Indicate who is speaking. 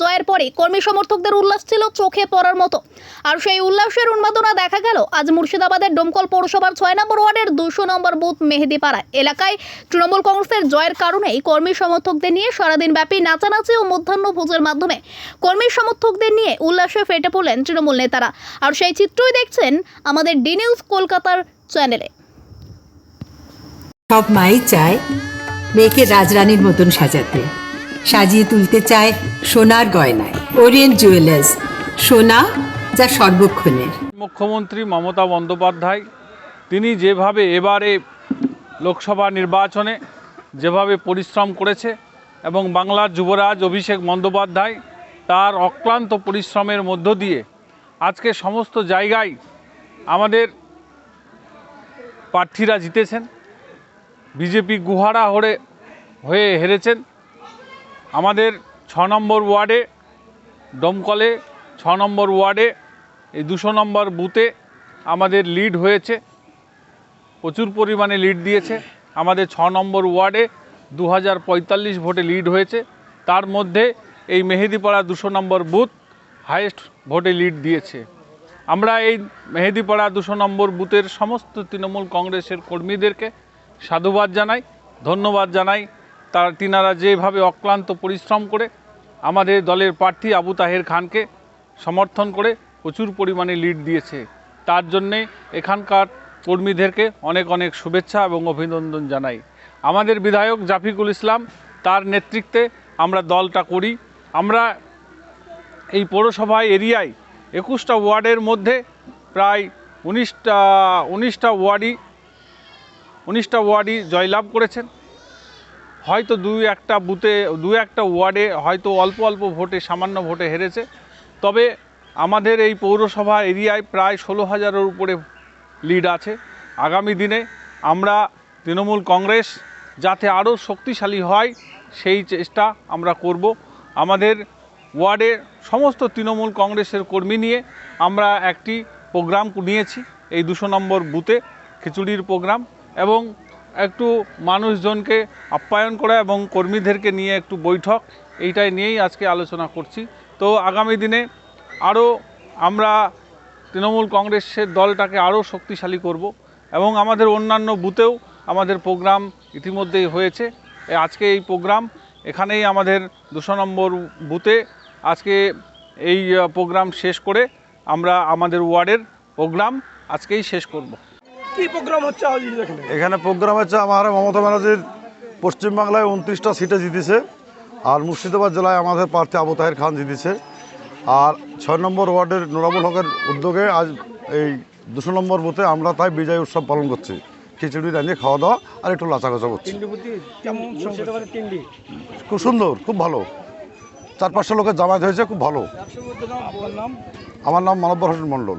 Speaker 1: জয়ের পরে কর্মী সমর্থকদের উল্লাস ছিল চোখে পড়ার মতো। আর সেই উল্লাসের উন্মাদনা দেখা গেল আজ মুর্শিদাবাদের ডোমকল পৌরসভার ছয় নম্বর ওয়ার্ডের দুশো নম্বর বুথ মেহেদিপাড়া এলাকায় তৃণমূল কংগ্রেসের জয়ের কারণেই কর্মী সমর্থকদের নিয়ে সারাদিন ব্যাপী নাচানাচি ও মধ্যাহ্ন ভোজের মাধ্যমে কর্মী সমর্থকদের নিয়ে উল্লাসে ফেটে পড়লেন তৃণমূল নেতারা। আর সেই চিত্রই দেখছেন আমাদের ডি নিউজ কলকাতার চ্যানেলে।
Speaker 2: সব মাই চায় মেয়েকে রাজরানীর মতন সাজাতে। সাজিয়ে তুলতে চায় সোনার গয়নায়। ওরিয়েন্ট জুয়েলার্স সোনা যা সর্বক্ষণের।
Speaker 3: মুখ্যমন্ত্রী মমতা বন্দ্যোপাধ্যায়, তিনি যেভাবে এবারে লোকসভা নির্বাচনে যেভাবে পরিশ্রম করেছে এবং বাংলার যুবরাজ অভিষেক বন্দ্যোপাধ্যায় তার অক্লান্ত পরিশ্রমের মধ্য দিয়ে আজকে সমস্ত জায়গায় আমাদের প্রার্থীরা জিতেছেন। বিজেপি গুহারা হরে হয়ে হেরেছেন। আমাদের ছ নম্বর ওয়ার্ডে, দমকলে ছ নম্বর ওয়ার্ডে, এই দুশো নম্বর বুথে আমাদের লিড হয়েছে, প্রচুর পরিমাণে লিড দিয়েছে। আমাদের ছ নম্বর ওয়ার্ডে দু হাজার পঁয়তাল্লিশ ভোটে লিড হয়েছে। তার মধ্যে এই মেহেদিপাড়া দুশো নম্বর বুথ হায়েস্ট ভোটে লিড দিয়েছে। আমরা এই মেহেদিপাড়া দুশো নম্বর বুথের সমস্ত তৃণমূল কংগ্রেসের কর্মীদেরকে সাধুবাদ জানাই, ধন্যবাদ জানাই। তার তিনারা যেভাবে অক্লান্ত পরিশ্রম করে আমাদের দলের প্রার্থী আবু তাহের খানকে সমর্থন করে প্রচুর পরিমাণে লিড দিয়েছে, তার জন্যে এখানকার কর্মীদেরকে অনেক অনেক শুভেচ্ছা এবং অভিনন্দন জানাই। আমাদের বিধায়ক জাফিকুল ইসলাম তার নেতৃত্বে আমরা দলটা করি। আমরা এই পৌরসভা এরিয়ায় একুশটা ওয়ার্ডের মধ্যে প্রায় উনিশটা উনিশটা ওয়ার্ডই উনিশটা ওয়ার্ডই জয়লাভ করেছেন। হয়তো দুই একটা বুথে দু একটা ওয়ার্ডে হয়তো অল্প অল্প ভোটে, সামান্য ভোটে হেরেছে। তবে আমাদের এই পৌরসভা এরিয়ায় প্রায় ষোলো হাজারের উপরে লিড আছে। আগামী দিনে আমরা তৃণমূল কংগ্রেস যাতে আরও শক্তিশালী হয়, সেই চেষ্টা আমরা করব। আমাদের ওয়ার্ডে সমস্ত তৃণমূল কংগ্রেসের কর্মী নিয়ে আমরা একটি প্রোগ্রাম নিয়েছি। এই দুশো নম্বর বুথে খিচুড়ির প্রোগ্রাম এবং একটু মানুষজনকে আপ্যায়ন করা এবং কর্মীদেরকে নিয়ে একটু বৈঠক, এইটাই নিয়েই আজকে আলোচনা করছি। তো আগামী দিনে আরও আমরা তৃণমূল কংগ্রেসের দলটাকে আরও শক্তিশালী করব এবং আমাদের অন্যান্য বুথেও আমাদের প্রোগ্রাম ইতিমধ্যেই হয়েছে। আজকে এই প্রোগ্রাম, এখানেই আমাদের দুশো নম্বর বুথে আজকে এই প্রোগ্রাম শেষ করে আমরা আমাদের ওয়ার্ডের প্রোগ্রাম আজকেই শেষ করব।
Speaker 4: কি প্রোগ্রাম হচ্ছে আজ এখানে?
Speaker 5: এখানে প্রোগ্রাম হচ্ছে আমার মমতা ব্যানার্জির পশ্চিমবাংলায় উনত্রিশটা সিটে জিতেছে আর মুর্শিদাবাদ জেলায় আমাদের প্রার্থী আবু তাহের খান জিতেছে। আর ছয় নম্বর ওয়ার্ডের নুরাবুল হকের উদ্যোগে আজ এই দুশো নম্বর বুথে আমরা তাই বিজয় উৎসব পালন করছি। খিচুড়ি রাঁধিয়ে খাওয়া দাওয়া আর একটু লাচা লাচাগাচা করছি খুব সুন্দর খুব ভালো। চার পাঁচশো লোকের জামায়াত হয়েছে খুব ভালো।
Speaker 4: নাম
Speaker 5: আমার নাম মানব্বর হোসেন মণ্ডল।